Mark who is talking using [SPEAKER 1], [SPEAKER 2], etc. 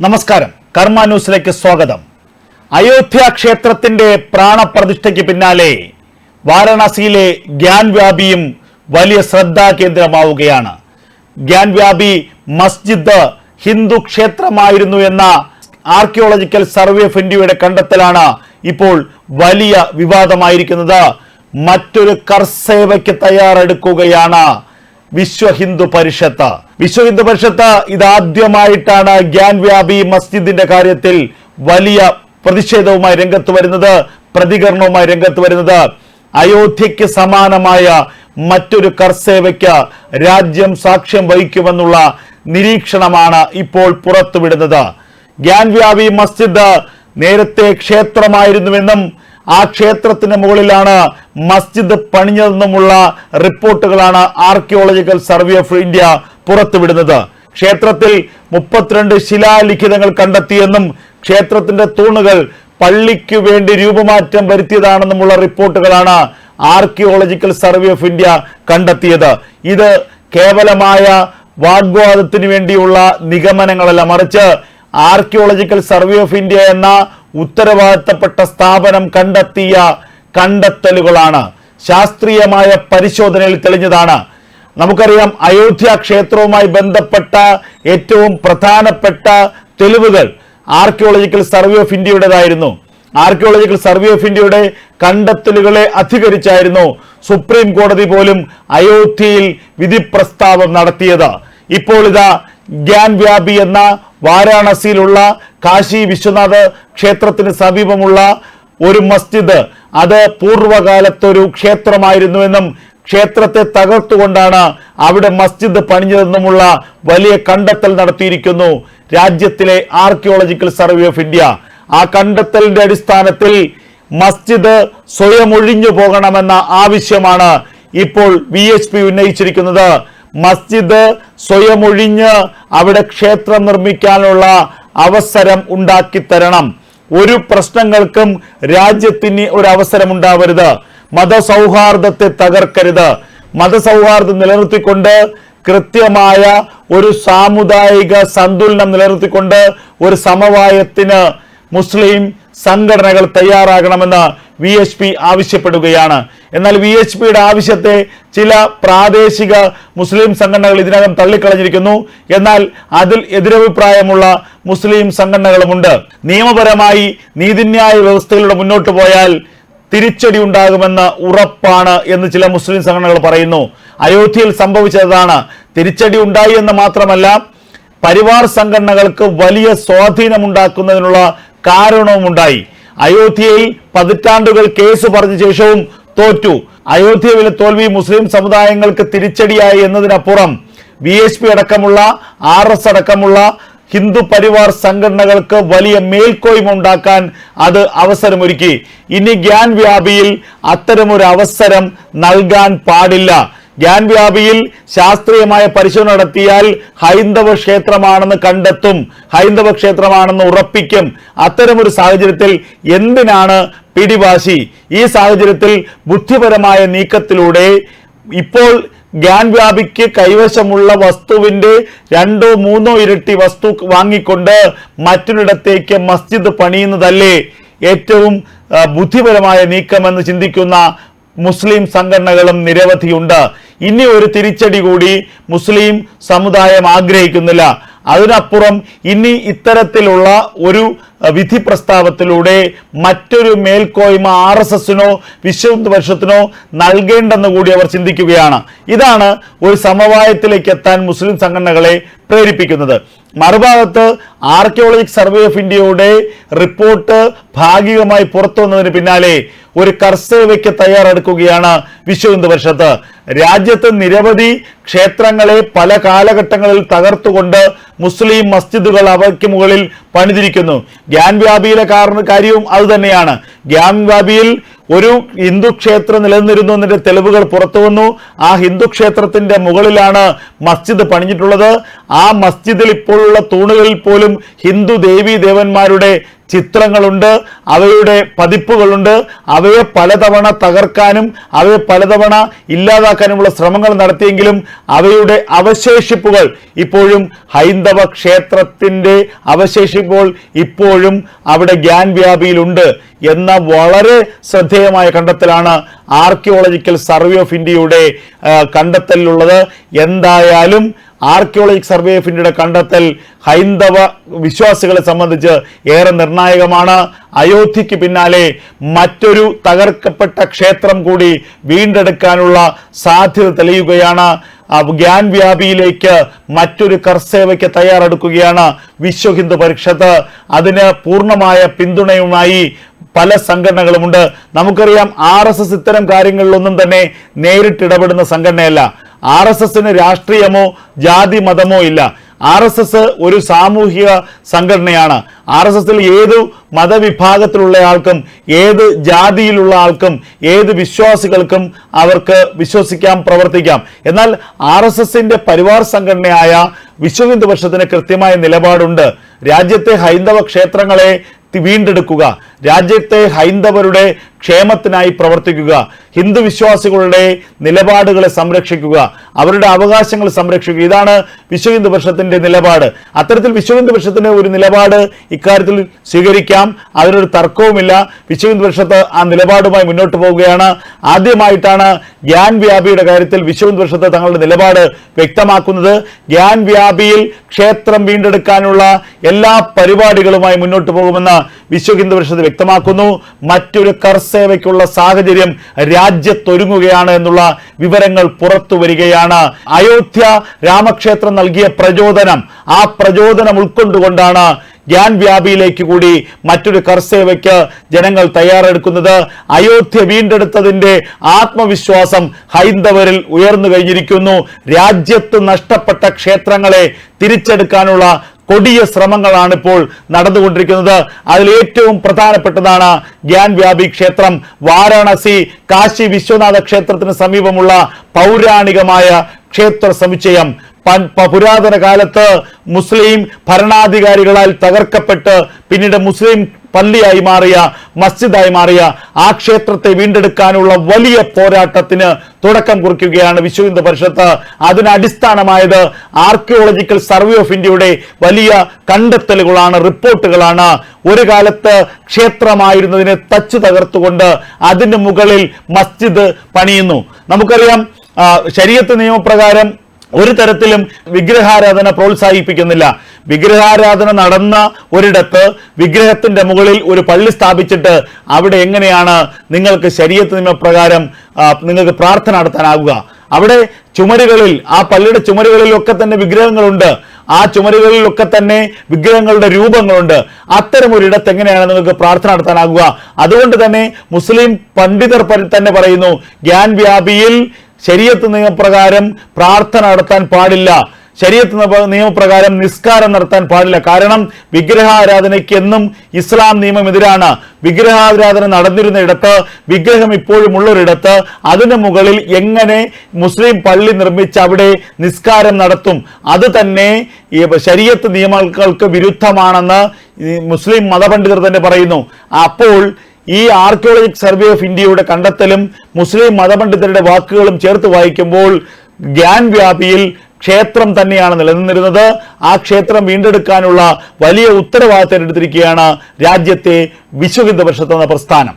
[SPEAKER 1] നമസ്കാരം. കർമ്മ ന്യൂസിലേക്ക് സ്വാഗതം. അയോധ്യ ക്ഷേത്രത്തിന്റെ പ്രാണപ്രതിഷ്ഠയ്ക്ക് പിന്നാലെ വാരാണസിയിലെ ഗ്യാൻ വ്യാപിയും വലിയ ശ്രദ്ധാകേന്ദ്രമാവുകയാണ് ഗ്യാൻ വ്യാപി മസ്ജിദ് ഹിന്ദു ക്ഷേത്രമായിരുന്നു എന്ന ആർക്കിയോളജിക്കൽ സർവേ ഓഫ് ഇന്ത്യയുടെ കണ്ടെത്തലാണ് ഇപ്പോൾ വലിയ വിവാദമായിരിക്കുന്നത്. മറ്റൊരു കർസേവയ്ക്ക് തയ്യാറെടുക്കുകയാണ് വിശ്വ ഹിന്ദു പരിഷത്ത് വിശ്വ ഹിന്ദു പരിഷത്ത് ഇതാദ്യമായിട്ടാണ് ഗ്യാൻ വ്യാപി മസ്ജിദിന്റെ കാര്യത്തിൽ വലിയ പ്രതിഷേധവുമായി രംഗത്ത് വരുന്നത് പ്രതികരണവുമായി രംഗത്ത് വരുന്നത്. അയോധ്യയ്ക്ക് സമാനമായ മറ്റൊരു കർസേവയ്ക്ക് രാജ്യം സാക്ഷ്യം വഹിക്കുമെന്നുള്ള നിരീക്ഷണമാണ് ഇപ്പോൾ പുറത്തുവിടുന്നത്. ഗ്യാൻ വ്യാപി മസ്ജിദ് നേരത്തെ ക്ഷേത്രമായിരുന്നുവെന്നും ആ ക്ഷേത്രത്തിന് മുകളിലാണ് മസ്ജിദ് പണിഞ്ഞതെന്നുമുള്ള റിപ്പോർട്ടുകളാണ് ആർക്കിയോളജിക്കൽ സർവേ ഓഫ് ഇന്ത്യ പുറത്തുവിടുന്നത്. ക്ഷേത്രത്തിൽ മുപ്പത്തിരണ്ട് ശിലാലിഖിതങ്ങൾ കണ്ടെത്തിയെന്നും ക്ഷേത്രത്തിന്റെ തൂണുകൾ പള്ളിക്കു വേണ്ടി രൂപമാറ്റം വരുത്തിയതാണെന്നുമുള്ള റിപ്പോർട്ടുകളാണ് ആർക്കിയോളജിക്കൽ സർവേ ഓഫ് ഇന്ത്യ കണ്ടെത്തിയത്. ഇത് കേവലമായ വാഗ്വാദത്തിന് വേണ്ടിയുള്ള നിഗമനങ്ങളല്ല മറിച്ച് ആർക്കിയോളജിക്കൽ സർവേ ഓഫ് ഇന്ത്യ എന്ന ഉത്തരവാദിത്തപ്പെട്ട സ്ഥാപനം കണ്ടെത്തിയ കണ്ടെത്തലുകളാണ്. ശാസ്ത്രീയമായ പരിശോധനയിൽ തെളിഞ്ഞതാണ്. നമുക്കറിയാം അയോധ്യ ക്ഷേത്രവുമായി ബന്ധപ്പെട്ട ഏറ്റവും പ്രധാനപ്പെട്ട തെളിവുകൾ ആർക്കിയോളജിക്കൽ സർവേ ഓഫ് ഇന്ത്യയുടേതായിരുന്നു. ആർക്കിയോളജിക്കൽ സർവേ ഓഫ് ഇന്ത്യയുടെ കണ്ടെത്തലുകളെ അധികരിച്ചായിരുന്നു സുപ്രീം കോടതി പോലും അയോധ്യയിൽ വിധി പ്രസ്താവം നടത്തിയത്. ഇപ്പോൾ ഇതാ ഗ്യാൻ വ്യാപി എന്ന വാരാണസിയിലുള്ള കാശി വിശ്വനാഥ് ക്ഷേത്രത്തിന് സമീപമുള്ള ഒരു മസ്ജിദ് അത് പൂർവകാലത്തൊരു ക്ഷേത്രമായിരുന്നുവെന്നും ക്ഷേത്രത്തെ തകർത്തുകൊണ്ടാണ് അവിടെ മസ്ജിദ് പണിഞ്ഞതെന്നുമുള്ള വലിയ കണ്ടെത്തൽ നടത്തിയിരിക്കുന്നു രാജ്യത്തിലെ ആർക്കിയോളജിക്കൽ സർവേ ഓഫ് ഇന്ത്യ. ആ കണ്ടെത്തലിന്റെ അടിസ്ഥാനത്തിൽ മസ്ജിദ് സ്വയം ഒഴിഞ്ഞു പോകണമെന്ന ആവശ്യമാണ് ഇപ്പോൾ വി എച്ച് പി ഉന്നയിച്ചിരിക്കുന്നത്. മസ്ജിദ് സ്വയം ഒഴിഞ്ഞ് അവിടെ ക്ഷേത്രം നിർമ്മിക്കാനുള്ള അവസരം ഉണ്ടാക്കി തരണം. ഒരു പ്രശ്നങ്ങൾക്കും രാജ്യത്തിന് ഒരു അവസരം ഉണ്ടാവരുത് മതസൗഹാർദ്ദത്തെ തകർക്കരുത്. മതസൗഹാർദ്ദം നിലനിർത്തിക്കൊണ്ട് കൃത്യമായ ഒരു സാമുദായിക സന്തുലനം നിലനിർത്തിക്കൊണ്ട് ഒരു സമവായത്തിന് മുസ്ലിം സംഘടനകൾ തയ്യാറാകണമെന്ന് വി എച്ച് പി ആവശ്യപ്പെടുകയാണ്. എന്നാൽ വി എച്ച് പിയുടെ ആവശ്യത്തെ ചില പ്രാദേശിക മുസ്ലിം സംഘടനകൾ ഇതിനകം തള്ളിക്കളഞ്ഞിരിക്കുന്നു. എന്നാൽ അതിൽ എതിരഭിപ്രായമുള്ള മുസ്ലിം സംഘടനകളുമുണ്ട്. നിയമപരമായി നീതിന്യായ വ്യവസ്ഥയിലൂടെ മുന്നോട്ട് പോയാൽ തിരിച്ചടി ഉണ്ടാകുമെന്ന് ഉറപ്പാണ് എന്ന് ചില മുസ്ലിം സംഘടനകൾ പറയുന്നു. അയോധ്യയിൽ സംഭവിച്ചതാണ്. തിരിച്ചടി ഉണ്ടായി എന്ന് മാത്രമല്ല പരിവാർ സംഘടനകൾക്ക് വലിയ സ്വാധീനമുണ്ടാക്കുന്നതിനുള്ള കാരണവുമുണ്ടായി. അയോധ്യയിൽ പതിറ്റാണ്ടുകൾ കേസ് പറഞ്ഞ ശേഷവും തോറ്റു. അയോധ്യയിലെ തോൽവി മുസ്ലിം സമുദായങ്ങൾക്ക് തിരിച്ചടിയായി എന്നതിനപ്പുറം വി എസ് പി അടക്കമുള്ള ആർ എസ് അടക്കമുള്ള ഹിന്ദു പരിവാർ സംഘടനകൾക്ക് വലിയ മേൽക്കോയ്മ ഉണ്ടാക്കാൻ അത് അവസരമൊരുക്കി. ഇനി ഗ്യാൻ വ്യാപിയിൽ അത്തരമൊരു അവസരം നൽകാൻ പാടില്ല. ഗ്യാൻ വ്യാപിയിൽ ശാസ്ത്രീയമായ പരിശോധന നടത്തിയാൽ ഹൈന്ദവ ക്ഷേത്രമാണെന്ന് കണ്ടെത്തും ഹൈന്ദവ ക്ഷേത്രമാണെന്ന് ഉറപ്പിക്കും. അത്തരമൊരു സാഹചര്യത്തിൽ എന്തിനാണ് പിടിവാശി? ഈ സാഹചര്യത്തിൽ ബുദ്ധിപരമായ നീക്കത്തിലൂടെ ഇപ്പോൾ ഗ്യാൻ വ്യാപിക്ക് കൈവശമുള്ള വസ്തുവിന്റെ രണ്ടോ മൂന്നോ ഇരട്ടി വസ്തു വാങ്ങിക്കൊണ്ട് മറ്റൊരിടത്തേക്ക് മസ്ജിദ് പണിയുന്നതല്ലേ ഏറ്റവും ബുദ്ധിപരമായ നീക്കമെന്ന് ചിന്തിക്കുന്ന മുസ്ലിം സംഘടനകളും നിരവധിയുണ്ട്. ഇനി ഒരു തിരിച്ചടി കൂടി മുസ്ലിം സമുദായം ആഗ്രഹിക്കുന്നില്ല. അതിനപ്പുറം ഇനി ഇത്തരത്തിലുള്ള ഒരു വിധി പ്രസ്താവത്തിലൂടെ മറ്റൊരു മേൽക്കോയ്മ ആർ എസ് എസിനോ വിശ്വ പരിഷത്തിനോ നൽകേണ്ടെന്ന് കൂടി അവർ ചിന്തിക്കുകയാണ്. ഇതാണ് ഒരു സമവായത്തിലേക്ക് എത്താൻ മുസ്ലിം സംഘടനകളെ പ്രേരിപ്പിക്കുന്നത്. മറുഭാഗത്ത് ആർക്കിയോളജിക് സർവേ ഓഫ് ഇന്ത്യയുടെ റിപ്പോർട്ട് ഭാഗികമായി പുറത്തു വന്നതിന് പിന്നാലെ ഒരു കർസേവയ്ക്ക് തയ്യാറെടുക്കുകയാണ് വിശ്വ ഹിന്ദു പരിഷത്ത്. രാജ്യത്ത് നിരവധി ക്ഷേത്രങ്ങളെ പല കാലഘട്ടങ്ങളിൽ തകർത്തുകൊണ്ട് മുസ്ലിം മസ്ജിദുകൾ അവയ്ക്ക് മുകളിൽ പണിതിരിക്കുന്നു. ഗ്യാൻ വ്യാപിയിലെ കാരണ കാര്യവും അതുതന്നെയാണ്. ഗ്യാൻ ഒരു ഹിന്ദു ക്ഷേത്രം നിലനിന്നിരുന്നു എന്നതിന്റെ തെളിവുകൾ പുറത്തു വന്നു. ആ ഹിന്ദു ക്ഷേത്രത്തിന്റെ മുകളിലാണ് മസ്ജിദ് പണിഞ്ഞിട്ടുള്ളത്. ആ മസ്ജിദിൽ ഇപ്പോഴുള്ള തൂണുകളിൽ പോലും ഹിന്ദു ദേവീ ദേവന്മാരുടെ ചിത്രങ്ങളുണ്ട് അവയുടെ പതിപ്പുകളുണ്ട് അവയെ പലതവണ തകർക്കാനും അവയെ പലതവണ ഇല്ലാതാക്കാനുമുള്ള ശ്രമങ്ങൾ നടത്തിയെങ്കിലും അവയുടെ അവശേഷിപ്പുകൾ ഇപ്പോഴും ഹൈന്ദവ ക്ഷേത്രത്തിന്റെ അവശേഷിപ്പുകൾ ഇപ്പോഴും അവിടെ ഗ്യാൻ വ്യാപിയിലുണ്ട് എന്ന വളരെ ശ്രദ്ധേയമായ കണ്ടെത്തലാണ് ആർക്കിയോളജിക്കൽ സർവേ ഓഫ് ഇന്ത്യയുടെ കണ്ടെത്തലിലുള്ളത്. എന്തായാലും ആർക്കിയോളജിക് സർവേ ഓഫ് ഇന്ത്യയുടെ കണ്ടെത്തൽ ഹൈന്ദവ വിശ്വാസികളെ സംബന്ധിച്ച് ഏറെ നിർണായകമാണ്. അയോധ്യയ്ക്ക് പിന്നാലെ മറ്റൊരു തകർക്കപ്പെട്ട ക്ഷേത്രം കൂടി വീണ്ടെടുക്കാനുള്ള സാധ്യത തെളിയുകയാണ്. ഗ്യാൻ വ്യാപിയിലേക്ക് മറ്റൊരു കർസേവയ്ക്ക് തയ്യാറെടുക്കുകയാണ് വിശ്വ ഹിന്ദു പരിഷത്ത്. അതിന് പൂർണമായ പിന്തുണയുമായി പല സംഘടനകളുമുണ്ട്. നമുക്കറിയാം ആർ എസ് എസ് ഇത്തരം കാര്യങ്ങളിലൊന്നും തന്നെ നേരിട്ട് ഇടപെടുന്ന സംഘടനയല്ല. ആർ എസ് എസിന് രാഷ്ട്രീയമോ ജാതി മതമോ ഇല്ല. ആർ എസ് എസ് ഒരു സാമൂഹിക സംഘടനയാണ്. ആർ എസ് എസിൽ ഏതു മതവിഭാഗത്തിലുള്ള ആൾക്കും ഏത് ജാതിയിലുള്ള ആൾക്കും ഏത് വിശ്വാസികൾക്കും അവർക്ക് വിശ്വസിക്കാം പ്രവർത്തിക്കാം. എന്നാൽ ആർ എസ് എസിന്റെ പരിവാർ സംഘടനയായ വിശ്വഹിന്ദു പക്ഷത്തിന് കൃത്യമായ നിലപാടുണ്ട്. രാജ്യത്തെ ഹൈന്ദവ ക്ഷേത്രങ്ങളെ വീണ്ടെടുക്കുക. രാജ്യത്തെ ഹൈന്ദവരുടെ ക്ഷേമത്തിനായി പ്രവർത്തിക്കുക. ഹിന്ദു വിശ്വാസികളുടെ നിലപാടുകളെ സംരക്ഷിക്കുക. അവരുടെ അവകാശങ്ങൾ സംരക്ഷിക്കുക. ഇതാണ് വിശ്വ ഹിന്ദു നിലപാട്. അത്തരത്തിൽ വിശ്വ ഹിന്ദു ഒരു നിലപാട് ഇക്കാര്യത്തിൽ സ്വീകരിക്കാം. അതിനൊരു തർക്കവുമില്ല. വിശ്വ ഹിന്ദു ആ നിലപാടുമായി മുന്നോട്ട് പോവുകയാണ്. ആദ്യമായിട്ടാണ് ഗ്യാൻ വ്യാപിയുടെ കാര്യത്തിൽ വിശ്വ ഹിന്ദു തങ്ങളുടെ നിലപാട് വ്യക്തമാക്കുന്നത്. ഗ്യാൻ വ്യാപിയിൽ ക്ഷേത്രം വീണ്ടെടുക്കാനുള്ള എല്ലാ പരിപാടികളുമായി മുന്നോട്ട് പോകുമെന്ന് വിശ്വ ഹിന്ദു വ്യക്തമാക്കുന്നു. മറ്റൊരു കർസേവയ്ക്കുള്ള സാഹചര്യം രാജ്യത്തൊരുങ്ങുകയാണ് എന്നുള്ള വിവരങ്ങൾ പുറത്തു വരികയാണ്. അയോധ്യ രാമക്ഷേത്രം നൽകിയ പ്രചോദനം ആ പ്രചോദനം ഉൾക്കൊണ്ടുകൊണ്ടാണ് ഗ്യാൻ വ്യാപിയിലേക്ക് കൂടി മറ്റൊരു കർസേവയ്ക്ക് ജനങ്ങൾ തയ്യാറെടുക്കുന്നത്. അയോധ്യ വീണ്ടെടുത്തതിന്റെ ആത്മവിശ്വാസം ഹൈന്ദവരിൽ ഉയർന്നു കഴിഞ്ഞിരിക്കുന്നു. രാജ്യത്ത് നഷ്ടപ്പെട്ട ക്ഷേത്രങ്ങളെ തിരിച്ചെടുക്കാനുള്ള കൊടിയ ശ്രമങ്ങളാണ് ഇപ്പോൾ നടന്നുകൊണ്ടിരിക്കുന്നത്. അതിൽ ഏറ്റവും പ്രധാനപ്പെട്ടതാണ് ഗ്യാൻ വ്യാപി ക്ഷേത്രം. വാരാണസി കാശി വിശ്വനാഥ ക്ഷേത്രത്തിന് സമീപമുള്ള പൗരാണികമായ ക്ഷേത്ര സമുച്ചയം. പുരാതന കാലത്ത് മുസ്ലിം ഭരണാധികാരികളാൽ തകർക്കപ്പെട്ട് പിന്നീട് മുസ്ലിം പള്ളിയായി മാറിയ മസ്ജിദായി മാറിയ ആ ക്ഷേത്രത്തെ വീണ്ടെടുക്കാനുള്ള വലിയ പോരാട്ടത്തിന് തുടക്കം കുറിക്കുകയാണ് വിശ്വ ഹിന്ദു പരിഷത്ത്. അതിന് അടിസ്ഥാനമായത് ആർക്കിയോളജിക്കൽ സർവേ ഓഫ് ഇന്ത്യയുടെ വലിയ കണ്ടെത്തലുകളാണ് റിപ്പോർട്ടുകളാണ്. ഒരു കാലത്ത് ക്ഷേത്രമായിരുന്നതിനെ തച്ചു തകർത്തുകൊണ്ട് അതിന് മുകളിൽ മസ്ജിദ് പണിയുന്നു. നമുക്കറിയാം ശരീരത്തെ നിയമപ്രകാരം ഒരു തരത്തിലും വിഗ്രഹാരാധന പ്രോത്സാഹിപ്പിക്കുന്നില്ല. വിഗ്രഹാരാധന നടന്ന ഒരിടത്ത് വിഗ്രഹത്തിന്റെ മുകളിൽ ഒരു പള്ളി സ്ഥാപിച്ചിട്ട് അവിടെ എങ്ങനെയാണ് നിങ്ങൾക്ക് ശരീരത്ത് നിയമപ്രകാരം നിങ്ങൾക്ക് പ്രാർത്ഥന നടത്താനാകുക അവിടെ ചുമരുകളിൽ ആ പള്ളിയുടെ ചുമരുകളിലൊക്കെ തന്നെ വിഗ്രഹങ്ങളുണ്ട്. ആ ചുമരുകളിലൊക്കെ തന്നെ വിഗ്രഹങ്ങളുടെ രൂപങ്ങളുണ്ട്. അത്തരം ഒരിടത്ത് എങ്ങനെയാണ് നിങ്ങൾക്ക് പ്രാർത്ഥന നടത്താനാകുക അതുകൊണ്ട് തന്നെ മുസ്ലിം പണ്ഡിതർ തന്നെ പറയുന്നു ഗ്യാൻ വ്യാപിയിൽ ശരീരത്ത് നിയമപ്രകാരം പ്രാർത്ഥന നടത്താൻ പാടില്ല. ശരീരത്ത് നിയമ- നിയമപ്രകാരം നിസ്കാരം നടത്താൻ പാടില്ല. കാരണം വിഗ്രഹാരാധനയ്ക്ക് എന്നും ഇസ്ലാം നിയമം എതിരാണ്. വിഗ്രഹാരാധന നടന്നിരുന്ന ഇടത്ത് വിഗ്രഹം ഇപ്പോഴും ഉള്ളൊരിടത്ത് അതിന് മുകളിൽ എങ്ങനെ മുസ്ലിം പള്ളി നിർമ്മിച്ച് അവിടെ നിസ്കാരം നടത്തും? അത് തന്നെ ശരീരത്ത് നിയമങ്ങൾക്ക് വിരുദ്ധമാണെന്ന് മുസ്ലിം മതപണ്ഡിതർ തന്നെ പറയുന്നു. അപ്പോൾ ഈ ആർക്കിയോളജിക് സർവേ ഓഫ് ഇന്ത്യയുടെ കണ്ടെത്തലും മുസ്ലിം മതപണ്ഡിതരുടെ വാക്കുകളും ചേർത്ത് വായിക്കുമ്പോൾ ഗ്യാൻ വ്യാപിയിൽ ക്ഷേത്രം തന്നെയാണ് നിലനിന്നിരുന്നത്. ആ ക്ഷേത്രം വീണ്ടെടുക്കാനുള്ള വലിയ ഉത്തരവാദിത്തം എടുത്തിരിക്കുകയാണ് രാജ്യത്തെ വിശ്വഹിന്ദു പരിഷത്ത് എന്ന പ്രസ്ഥാനം.